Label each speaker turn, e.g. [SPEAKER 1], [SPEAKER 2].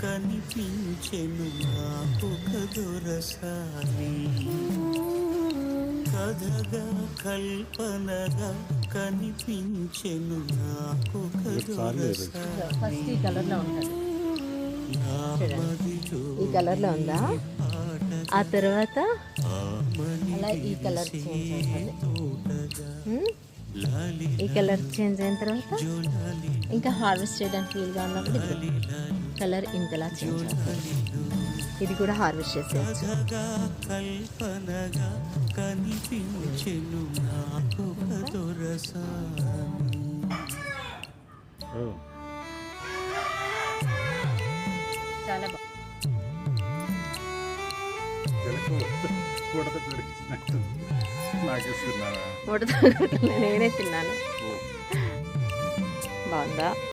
[SPEAKER 1] కనిపించెను నాకొక దొరసాని కథగా కల్పనగా కనిపించెను నాకొక
[SPEAKER 2] ఫస్ట్ ఈ ఈ కలర్లో ఉందా? ఆ తర్వాత? అలా ఈ కలర్ చేంజ్ అవుతుంది? ఈ కలర్ చేంజ్ అయిన తర్వాత ఇంకా హార్వెస్ట్ చేయడానికి వీలుగా ఉన్నప్పుడు కలర్ ఇంతలా చేంజ్ అవుతుంది. ఇది కూడా హార్వెస్ట్ చేసేయచ్చు. చాలా బాగుంది నేనే తిన్నాను. బాగుందా?